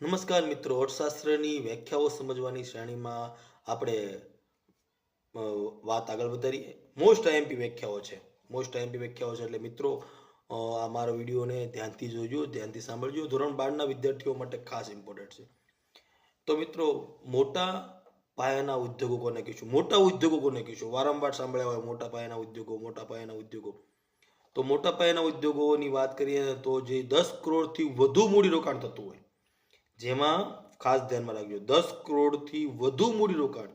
નમસ્કાર મિત્રો, અર્થશાસ્ત્રની વ્યાખ્યાઓ સમજવાની શ્રેણીમાં આપણે વાત આગળ વધારીએ. મોસ્ટ આઈએમપી વ્યાખ્યાઓ છે. મોસ્ટ આઈએમપી વ્યાખ્યાઓ છે એટલે મિત્રો આ મારા વિડીયોને ધ્યાનથી જોજો, ધ્યાનથી સાંભળજો. ધોરણ બારના વિદ્યાર્થીઓ માટે ખાસ ઇમ્પોર્ટન્ટ છે. તો મિત્રો, મોટા પાયાના ઉદ્યોગો કોને કહીશું? મોટા ઉદ્યોગો કોને કહીશું? વારંવાર સાંભળ્યા હોય મોટા પાયાના ઉદ્યોગો, મોટા પાયાના ઉદ્યોગો. તો મોટા પાયાના ઉદ્યોગોની વાત કરીએ તો જે દસ કરોડથી વધુ મૂડીરોકાણ થતું હોય જેમાં ખાસ ધ્યાનમાં રાખજો. દસ કરોડથી વધુ મૂડીરોકાણ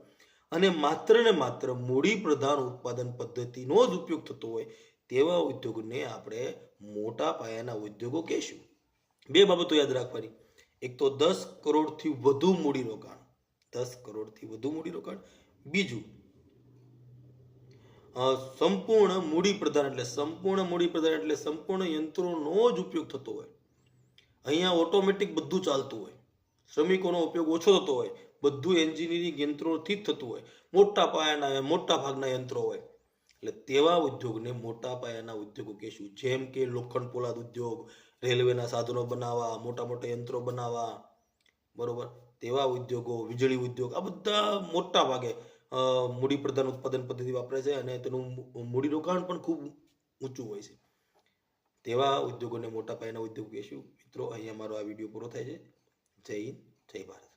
અને માત્ર ને માત્ર મૂડી પ્રધાન ઉત્પાદન પદ્ધતિનો જ ઉપયોગ થતો હોય તેવા ઉદ્યોગને આપણે મોટા પાયાના ઉદ્યોગો કહેશું. બે બાબતો યાદ રાખવાની. એક તો દસ કરોડથી વધુ મૂડીરોકાણ દસ કરોડથી વધુ મૂડીરોકાણ બીજું સંપૂર્ણ મૂડી પ્રધાન એટલે સંપૂર્ણ મૂડી પ્રધાન એટલે સંપૂર્ણ યંત્રોનો જ ઉપયોગ થતો હોય. અહીંયા ઓટોમેટિક બધું ચાલતું હોય. શ્રમિકોનો ઉપયોગ ઓછો થતો હોય, બધું એન્જિનિયરિંગ યંત્રોથી જ થતું હોય. મોટા પાયાના, મોટા ભાગના યંત્રો હોય. એટલે તેવા ઉદ્યોગને મોટા પાયાના ઉદ્યોગો કહેશું. જેમ કે લોખંડ પોલાદ ઉદ્યોગ, રેલવેના સાધનો બનાવવા, મોટા મોટા યંત્રો બનાવવા, બરોબર? તેવા ઉદ્યોગો, વીજળી ઉદ્યોગ, આ બધા મોટા ભાગે મૂડી પ્રધાન ઉત્પાદન પદ્ધતિ વાપરે છે અને તેનું મૂડીરોકાણ પણ ખૂબ ઊંચું હોય છે. તેવા ઉદ્યોગોને મોટા પાયાના ઉદ્યોગ કહેશું. મિત્રો, અહીંયા મારો આ વીડિયો પૂરો થાય છે. تین تیی بارد